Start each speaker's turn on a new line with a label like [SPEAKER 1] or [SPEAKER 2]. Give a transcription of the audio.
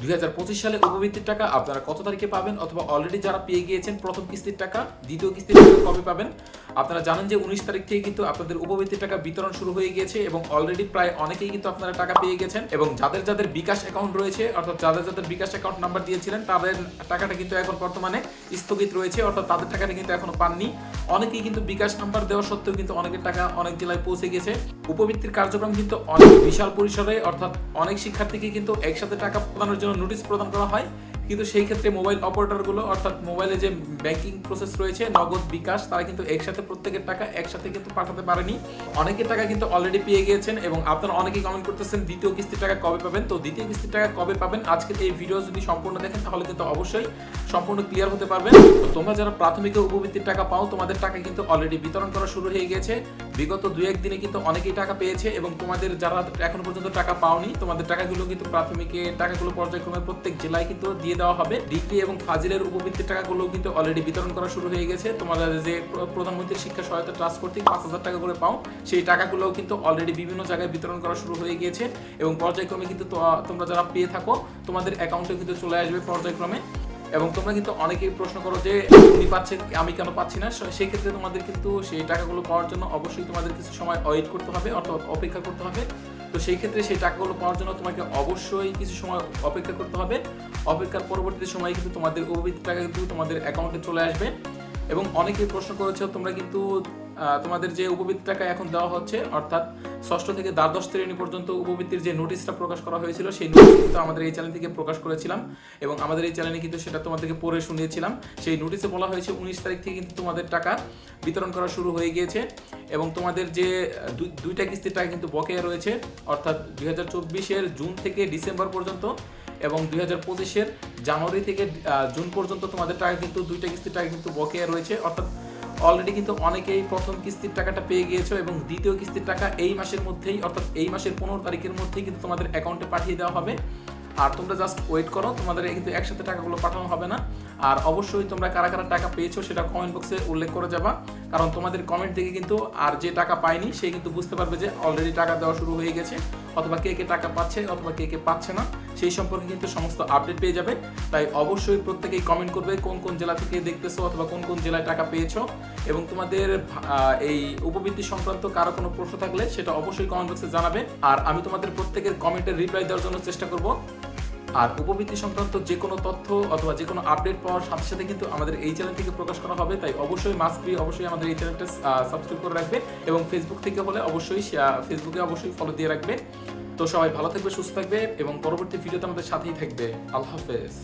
[SPEAKER 1] দুই হাজার পঁচিশ সালে উপবৃত্তির টাকা আপনারা কত তারিখে পাবেন? অথবা অলরেডি যারা পেয়ে গিয়েছেন প্রথম কিস্তির টাকা, দ্বিতীয় কিস্তির টাকা কবে পাবেন? আপনারা জানেন যে উনিশ তারিখ থেকে কিন্তু আপনাদের উপবৃত্তির টাকা বিতরণ শুরু হয়ে গিয়েছে এবং অলরেডি প্রায় অনেকেই কিন্তু আপনারা টাকা পেয়ে গেছেন এবং যাদের যাদের বিকাশ অ্যাকাউন্ট রয়েছে, অর্থাৎ যাদের যাদের বিকাশ অ্যাকাউন্ট নাম্বার দিয়েছিলেন, তাদের টাকাটা কিন্তু এখন বর্তমানে স্থগিত রয়েছে, অর্থাৎ তাদের টাকাটা কিন্তু এখনও পাননি। অনেকেই কিন্তু বিকাশ নাম্বার দেওয়া সত্ত্বেও কিন্তু অনেকের টাকা অনেক জেলায় পৌঁছে গেছে। উপবৃত্তির কার্যক্রম কিন্তু অনেক বিশাল পরিসরে, অর্থাৎ অনেক শিক্ষার্থীকে কিন্তু একসাথে টাকা প্রদানের জন্য নোটিশ প্রদান করা হয়। কিন্তু সেই ক্ষেত্রে মোবাইল অপারেটরগুলো অর্থাৎ মোবাইলে যে ব্যাংকিং প্রসেস রয়েছে, নগদ বিকাশ, তারা কিন্তু একসাথে প্রত্যেকের টাকা একসাথে কিন্তু পাঠাতে পারেনি। অনেকের টাকা কিন্তু অলরেডি পেয়ে গিয়েছেন এবং আপনারা অনেকেই কমেন্ট করতেছেন, দ্বিতীয় কিস্তির টাকা কবে পাবেন? তো দ্বিতীয় কিস্তির টাকা কবে পাবেন? আজকের এই ভিডিও যদি সম্পূর্ণ দেখেন, তাহলে কিন্তু অবশ্যই সম্পূর্ণ ক্লিয়ার হতে পারবেন। তো তোমরা যারা প্রাথমিক উপবৃত্তির টাকা পাও, তোমাদের টাকা কিন্তু অলরেডি বিতরণ করা শুরু হয়ে গেছে বিগত দুই একদিনে কিন্তু অনেকেই টাকা পেয়েছে এবং তোমাদের যারা এখনও পর্যন্ত টাকা পাওনি, তোমাদের টাকাগুলো কিন্তু প্রাথমিকে, টাকাগুলো পর্যায়ক্রমে প্রত্যেক জেলায় কিন্তু দিয়ে দেওয়া হবে। ডিগ্রি এবং ফাজিলের উপবৃত্তির টাকাগুলো কিন্তু অলরেডি বিতরণ করা শুরু হয়ে গেছে। তোমরা যে প্র- প্রধানমন্ত্রী শিক্ষা সহায়তা ট্রাস্ট কর্তৃক পাঁচ হাজার টাকা করে পাও, সেই টাকাগুলোও কিন্তু অলরেডি বিভিন্ন জায়গায় বিতরণ করা শুরু হয়ে গিয়েছে। এবং পর্যায়ক্রমে কিন্তু তোমরা যারা পেয়ে থাকো, তোমাদের অ্যাকাউন্টে কিন্তু চলে আসবে পর্যায়ক্রমে। এবং তোমরা কিন্তু অনেকেই প্রশ্ন করো যে উনি পাচ্ছেন আমি কেন পাচ্ছি না? সেই ক্ষেত্রে তোমাদের কিন্তু সেই টাকাগুলো পাওয়ার জন্য অবশ্যই তোমাদের কিছু সময় ওয়েট করতে হবে, অর্থাৎ অপেক্ষা করতে হবে। তো সেই ক্ষেত্রে সেই টাকাগুলো পাওয়ার জন্য তোমাকে অবশ্যই কিছু সময় অপেক্ষা করতে হবে। অপেক্ষার পরবর্তী সময়ে কিন্তু তোমাদের উপবৃত্তি টাকা কিন্তু তোমাদের অ্যাকাউন্টে চলে আসবে। এবং অনেকেই প্রশ্ন করেছে, তোমরা কিন্তু তোমাদের যে উপবৃত্তি টাকা এখন দেওয়া হচ্ছে, অর্থাৎ ষষ্ঠ থেকে দ্বাদশ শ্রেণি পর্যন্ত উপবৃত্তির যে নোটিশটা প্রকাশ করা হয়েছিল, সেই নোটিশ কিন্তু আমাদের এই চ্যানেল থেকে প্রকাশ করেছিলাম এবং আমাদের এই চ্যানেলে কিন্তু সেটা তোমাদেরকে পড়ে শুনিয়েছিলাম। সেই নোটিশে বলা হয়েছে উনিশ তারিখ থেকে কিন্তু তোমাদের টাকা বিতরণ করা শুরু হয়ে গিয়েছে এবং তোমাদের যে, দুই- দুইটা কিস্তির টাকা কিন্তু বকেয়া রয়েছে, অর্থাৎ দুই হাজার চব্বিশের জুন থেকে ডিসেম্বর পর্যন্ত এবং দুই হাজার পঁচিশের জানুয়ারি থেকে জুন পর্যন্ত তোমাদের টাকা কিন্তু, দুইটা কিস্তির টাকা কিন্তু বকেয়া রয়েছে। অর্থাৎ অলরেডি কিন্তু অনেকেই প্রথম কিস্তির টাকাটা পেয়ে গিয়েছো এবং দ্বিতীয় কিস্তির টাকা এই মাসের মধ্যেই, অর্থাৎ এই মাসের পনেরো তারিখের মধ্যেই কিন্তু তোমাদের অ্যাকাউন্টে পাঠিয়ে দেওয়া হবে। আর তোমরা জাস্ট ওয়েট করো, তোমাদের কিন্তু একসাথে টাকাগুলো পাঠানো হবে না। আর অবশ্যই তোমরা কারা কারা টাকা পেয়েছ সেটা কমেন্ট বক্সে উল্লেখ করে যাবা। কারণ তোমাদের কমেন্ট দেখে কিন্তু আর যে টাকা পায়নি, সে কিন্তু বুঝতে পারবে যে অলরেডি টাকা দেওয়া শুরু হয়ে গেছে। অথবা কে কে টাকা পাচ্ছে, অথবা কে কে পাচ্ছে না। সেই সম্পর্কে কিন্তু সমস্ত আপডেট পেয়ে যাবে। তাই অবশ্যই প্রত্যেকেই কমেন্ট করবে কোন কোন জেলা থেকে দেখতেছো অথবা কোন কোন জেলায় টাকা পেয়েছ। এবং তোমাদের এই উপবৃত্তি সংক্রান্ত কারও কোনো প্রশ্ন থাকলে সেটা অবশ্যই কমেন্ট বক্সে জানাবে। আর আমি তোমাদের প্রত্যেকের কমেন্টের রিপ্লাই দেওয়ার জন্য চেষ্টা করব। আর উপবৃত্তি সংক্রান্ত যে কোনো তথ্য অথবা যে কোনো আপডেট পাওয়ার সাথে সাথে কিন্তু আমাদের এই চ্যানেল থেকে প্রকাশ করা হবে। তাই অবশ্যই মাস্ক ফ্রি অবশ্যই আমাদের এই চ্যানেলটা সাবস্ক্রাইব করে রাখবে এবং ফেসবুক থেকে হলে অবশ্যই ফেসবুকে অবশ্যই ফলো দিয়ে রাখবে তো সবাই ভালো থাকবে, সুস্থ থাকবে এবং পরবর্তী ভিডিওতে আমাদের সাথেই থাকবে। আল্লাহ হাফেজ।